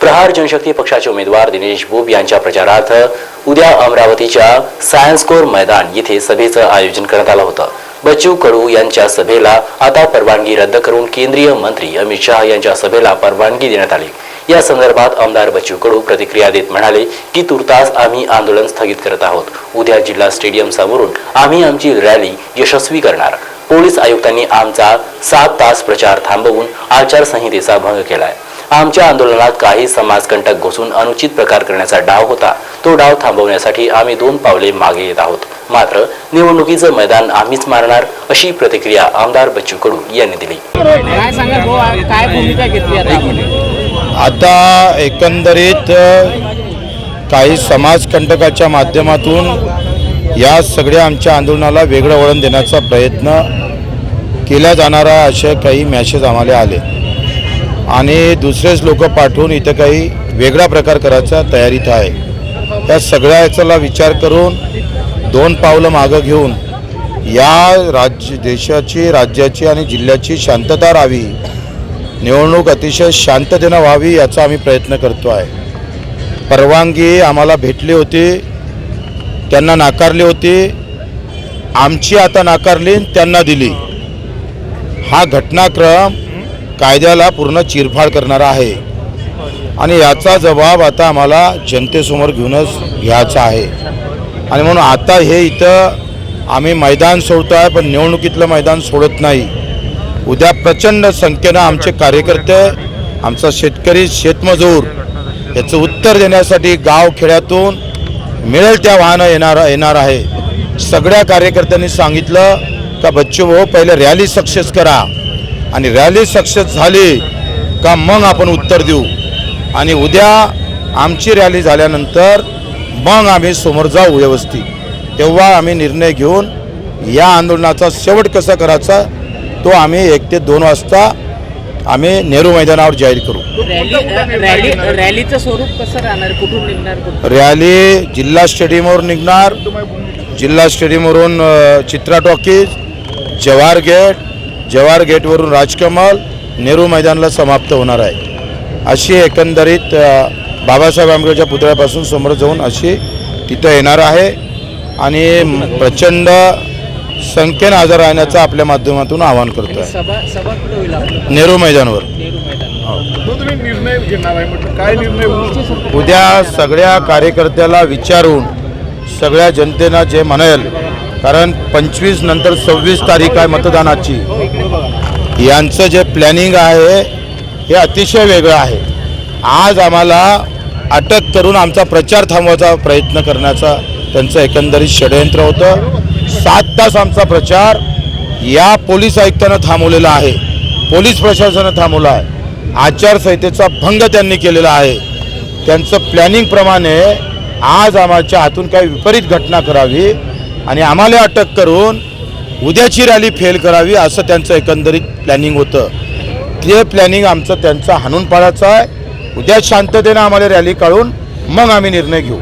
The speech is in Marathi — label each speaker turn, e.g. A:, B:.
A: प्रहार जनशक्ती पक्षाचे उमेदवार दिनेश बुब यांच्या प्रचारार्थ उद्या अमरावतीच्या सायन्स कोर मैदान येथे सभेचं आयोजन करण्यात आलं होतं. बच्चू कडू यांच्या सभेला आता परवानगी रद्द करून केंद्रीय मंत्री अमित शहा यांच्या सभेला परवानगी देण्यात आली. या संदर्भात आमदार बच्चू कडू प्रतिक्रिया देत म्हणाले की तुर्तास आम्ही आंदोलन स्थगित करत आहोत. उद्या जिल्हा स्टेडियम समोरून आम्ही आमची रॅली यशस्वी करणार. पोलीस आयुक्तांनी आमचा सात तास प्रचार थांबवून आचारसंहितेचा भंग केलाय. आमच्या आंदोलनात काही समाजकंटक घुसून अनुचित प्रकार करण्याचा डाव होता. तो डाव थांबवण्यासाठी आम्ही दोन पावले मागे येत आहोत. मात्र निवडणुकीचं मैदान आम्हीच मारणार अशी प्रतिक्रिया आमदार बच्चू कडू यांनी दिली.
B: आता
C: एकंदरीत काही समाजकंटकाच्या माध्यमातून या सगळ्या आमच्या आंदोलनाला वेगळं वळण देण्याचा प्रयत्न केला जाणारा असे काही मॅसेज आम्हाला आले. आणि दुसरेच लोक पाठवून इथं काही वेगळा प्रकार करायचा तयारीत आहे. त्या सगळ्या याचा विचार करून दोन पावलं मागं घेऊन या राज्य देशाची राज्याची आणि जिल्ह्याची शांतता राहावी निवडणूक अतिशय शांततेनं व्हावी याचा आम्ही प्रयत्न करतो आहे. परवानगी आम्हाला भेटली होती त्यांना नाकारली होती आमची आता नाकारली त्यांना दिली. हा घटनाक्रम कायद्याला पूर्ण चिरफाड करणारा आहे. आणि याचा जबाब आता आम्हाला जनतेसमोर घेऊनच घ्यायचा आहे. आणि म्हणून आता हे इथं आम्ही मैदान सोडतो आहे पण निवडणुकीतलं मैदान सोडत नाही. उद्या प्रचंड संख्येनं आमचे कार्यकर्ते आमचा शेतकरी शेतमजूर याचं उत्तर देण्यासाठी गाव खेड्यातून मिळेल त्या वाहनं येणार येणार आहे. सगळ्या कार्यकर्त्यांनी सांगितलं का बच्चू भाऊ पहिले रॅली सक्सेस करा. आणि रॅली सक्सेस झाली का मग आपण उत्तर देऊ? आणि उद्या आमची रॅली झाल्यानंतर मग आम्ही समोर जाऊ व्यवस्थित. तेव्हा आम्ही निर्णय घेऊन या आंदोलनाचा शेवट कसा करायचा तो आम्ही एक ते दोन वाजता आम्ही नेहरू मैदानावर जाहीर करू.
B: रॅली रॅली रॅलीचं स्वरूप कसं राहणार? कुठून निघणार
C: रॅली जिल्हा स्टेडियमवर निघणार. जिल्हा स्टेडियमवरून चित्रा टॉकीज जवाहर गेट जवाहर गेटवरून राजकमल नेहरू मैदानला समाप्त होणार आहे. अशी एकंदरीत बाबासाहेब आंबेडकरच्या पुतळ्यापासून समोर जाऊन अशी तिथं येणार आहे. आणि प्रचंड संख्येनं हजर राहण्याचं आपल्या माध्यमातून आवाहन करतो आहे नेहरू मैदानवर.
B: नेहरू मैदान
D: तो तुम्ही निर्णय घेणार आहे म्हटलं. काय निर्णय होईल?
C: उद्या सगळ्या कार्यकर्त्याला विचारून सगळ्या जनतेनं जे म्हणेल कारण पंचवीस नंतर सव्वीस तारीख आहे मतदानाची. यांचं जे प्लॅनिंग आहे हे अतिशय वेगळं आहे. आज आम्हाला अटक करून आमचा प्रचार थांबवायचा प्रयत्न करण्याचा त्यांचं एकंदरीत षडयंत्र होतं. सात तास आमचा प्रचार या पोलीस आयुक्तानं थांबवलेला आहे. पोलीस प्रशासनानं थांबवला आहे. आचारसंहितेचा भंग त्यांनी केलेला आहे. त्यांचं प्लॅनिंगप्रमाणे आज आम्हाच्या हातून काही विपरीत घटना करावी. आणि आम्हाला अटक करून उद्याची रॅली फेल करावी असं त्यांचं एकंदरीत प्लॅनिंग होतं. ते प्लॅनिंग आमचं त्यांचं हाणून पाडायचं आहे. उद्या शांततेनं आम्हाला रॅली काढून मग आम्ही निर्णय घेऊ.